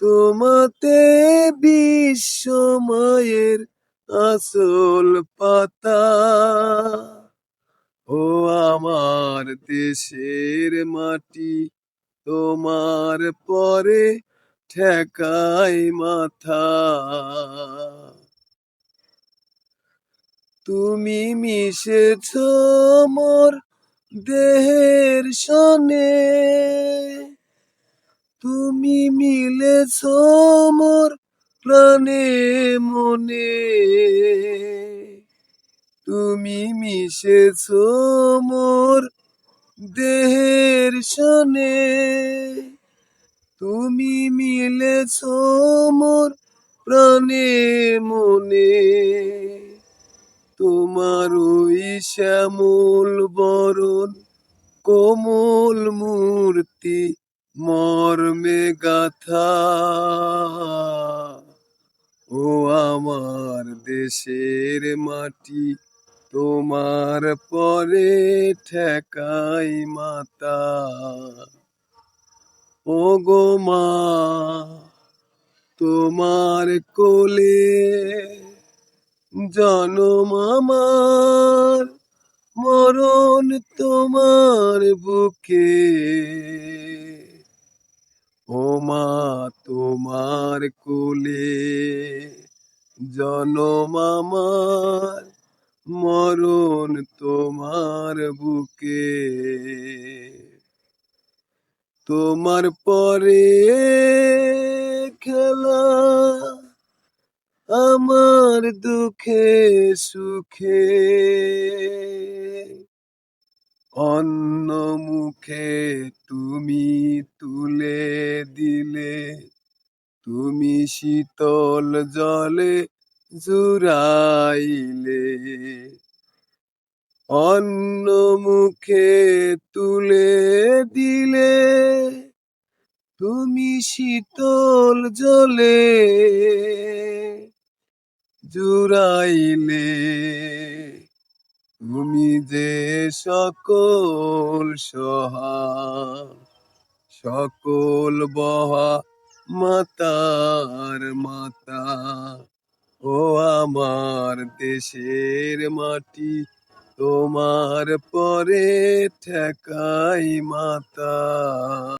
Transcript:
তোমাতে বিশ্বময়ের আসল পাতা। ও আমার দেশের মাটি, তোমার পরে ঠেকাই মাথা। তুমি মিশেছ মোর দেহের সনে। তুমি মিলেছ মোর প্রাণে মনে। তুমি মিশেছ মোর দেহের সনে। তুমি মিলেছ মোর প্রাণে মনে। তোমার ওই শ্যামল বরণ, কোমল মূর্তি মর্মে গাথা ও আমার দেশের মাটি তোমার পরে ঠেকাই মাতা ও গো মা তোমার কোলে জনম আমার মরণ তোমার বুকে ও মা তোমার কোলে জনম আমার, মরণ তোমার বুকে। তোমার পরে খেলা আমার দুঃখে সুখে। অন্য মুখে তুমি তুলে দিলে, তুমি শীতল জলে জুড়াইলে। অন্য মুখে তুলে দিলে, তুমি শীতল জলে জুড়াইলে। তুমি যে সকল সহা সকল বহা মাতার মাতা, ও আমার দেশের মাটি, তোমার পরে ঠেকাই মাতা।